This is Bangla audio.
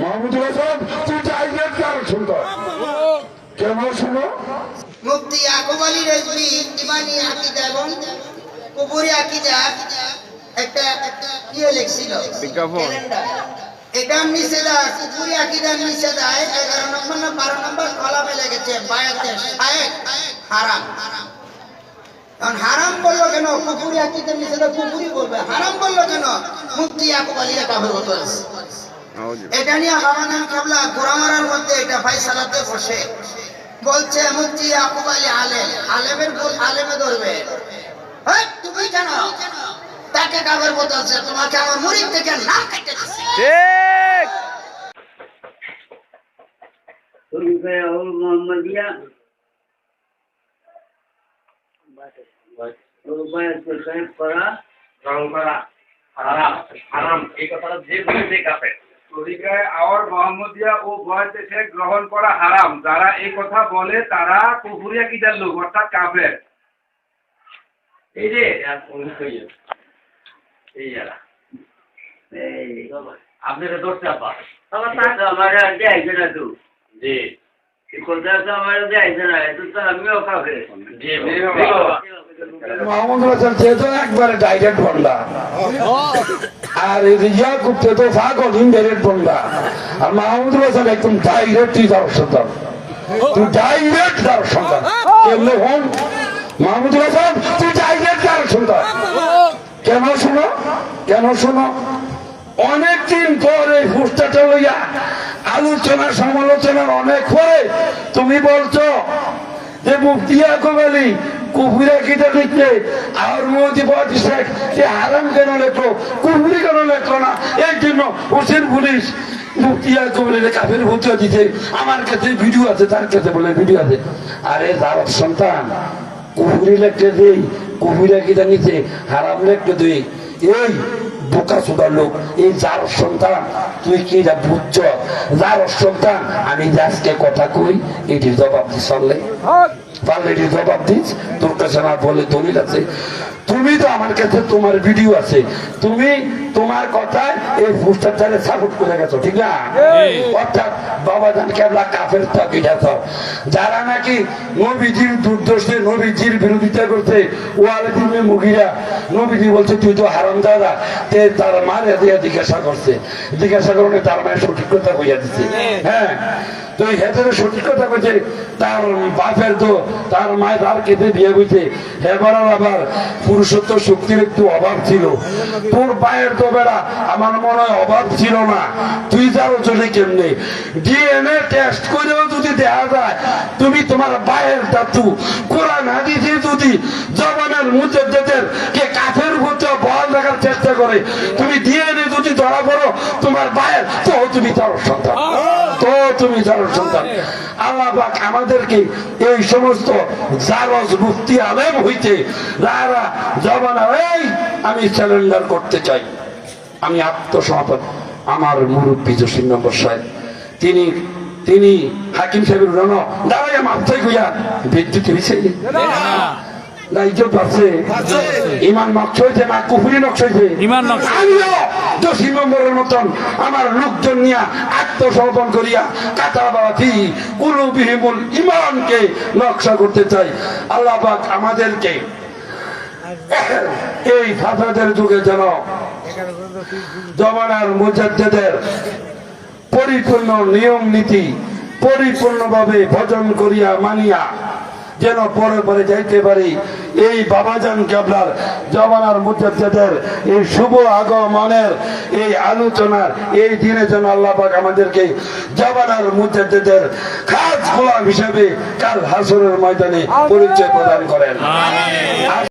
মাহমুদুল হাসান তুই টাইগার কার সুন্দর। কেন শুনো? মুফতি ইয়াকুব আলী রেজভি ইমানি আকিদা এবং কুপুরি আকিদা একটা ইয়ে লিখছিল। বিজ্ঞাপন। এটার নিষেধা কুপুরি আকিদার নিষেধায় এগারো নম্বর না বারো নম্বর কলামে লেগেছে বায়াতে শায়েক হারাম। এখন হারাম বলল কেন? কুপুরি আকিদার নিষেধা কুপুরি বলবে। হারাম বলল কেন? মুফতি ইয়াকুব আলী কাফের হতো আছে এটা নিয়ে বাবানান কাবলা গোড়ামারার মধ্যে এটা ফাইসালাতে বসে। বলছে মুফতি ইয়াকুব আলী আলেম আলেমের বল আলেমে ধরবে। তুমি কেন? তাকে তোমাকে আমার মুরিদ থেকে নাম কেটে ঠিক। মোহাম্মদিয়া রূপায়ত প্রসারিত করা গ্রহণ করা হারাম হারাম। এই কথাটা যে বলেছে কাফের। তরিকায় আওয়ার মোহাম্মদিয়া ও বয়সে শেখ গ্রহণ করা হারাম। যারা এই কথা বলে তারা কুফুরিয়া কিদার লোক অর্থাৎ কাফের। এই যে এই যারা। এই আপনাদের ধরতে আপা আমার আমার না তো। জি। মাহমুদুল হাসান সে তো একবারে ডাইরেক্ট বন্ডা আর রিয়া করতে তো ইনডাইরেক্ট বন্ডা আর মাহমুদুল হাসান একদম ডাইরেক্ট তুই যাওয়ার সন্তান তুই ডাইরেক্ট যাওয়ার সন্তান কেমনে হন? মাহমুদুল হাসান তুই ডাইরেক্ট যাওয়ার সন্তান কেন শুনো? কেন শুনো? অনেকদিন পর এই ফুসটাটা লইয়া আলোচনা সমালোচনার অনেক পরে তুমি বলছো যে মুফতিয়া কবালি কুফুরে কিটা লিখলে, আর মোদি বডি শেখ, সে হারাম কেন লেখো কুফুরি কেন লেখো না? এই জন্য হোসেন পুলিশ মুক্তিয়া কবলে কাফের দিতে আমার কাছে ভিডিও আছে, তার কাছে বলে ভিডিও আছে। আরে যার সন্তান কুফুরি লেখতে দিই কুফুরা কিতা নিচে, হারাম লেখতে দিই এই বোকা সুদার লোক। এই যার সন্তান তুই কি যা বুঝছ? যার সন্তান আমি যে আজকে কথা কই এটির জবাব দিস পারলে এটির জবাব দিস। তোর কাছে আমার বলে দলিল আছে। তুমি তো আমার কাছে তোমার ভিডিও আছে। তুমি তোমার কথায় এই পোস্টারটারে সাপোর্ট করে গেছো ঠিক না? অর্থাৎ বাবা জান কেবলা কাফের থাকি গেছো যারা নাকি নবীজির দুর্দশে নবীজির বিরোধিতা করছে ওয়ালে দিনে মুগিরা নবীজি বলছে তুই তো হারাম দাদা। তে তার মারে দিয়া জিজ্ঞাসা করছে। জিজ্ঞাসা করলে তার মায়ের সঠিক কথা কইয়া দিচ্ছে হ্যাঁ। তো এই হেদের সঠিক কথা কইছে তার বাপের তো তার মায়ের তার কেটে বিয়ে হইছে। এবার আবার পুরুষত্ব শক্তির একটু অভাব ছিল। তোর পায়ের তো বেড়া আমার মনে হয় অভাব ছিল না। তুই যারও চলে কেমনে? ডিএনএ টেস্ট করেও যদি দেখা যায় তুমি তোমার পায়ের দাতু। কোরআন হাদিসে যদি জবানের মুজাদ্দেদের কে চেষ্টা করে। তুমি ডিএনএ যদি ধরা পড়ো তোমার পায়ের তো তুমি তার সন্তান। তো তুমি তার সন্তান। আল্লাহ পাক আমাদেরকে এই সমস্ত জারজ মুক্তি আলেম হইতে যারা জবানা এই আমি স্যালেন্ডার করতে চাই। আমি আত্মসমর্পণ। আমার মুরব্বী জসিম নম্বর সাহেব তিনি তিনি হাকিম সাহেবের রণ দাঁড়াইয়া মাথায় গুয়া বিদ্যুৎ হয়েছে না ইজ্জত আছে ইমান নকশ হয়েছে না কুফুরি নকশ হয়েছে ইমান নকশ। আমিও জসিম নম্বরের মতন আমার লোকজন নিয়া আত্মসমর্পণ করিয়া ইমানকে নকশা করতে চাই। আল্লাহ পাক আমাদেরকে এই ফাসাদের যুগে যেন জমানার মুজাদ্দেদের পরিপূর্ণ নিয়ম নীতি পরিপূর্ণভাবে ভজন করিয়া মানিয়া যেন পরে পরে যাইতে পারি। এই বাবাজান কেবলার জমানার মুজাদ্দের এই শুভ আগমনের এই আলোচনার এই দিনে যেন আল্লাহ পাক আমাদেরকে জবানার মুজাদ্দের খাস গোলাম হিসেবে কাল হাসরের ময়দানে পরিচয় প্রদান করেন।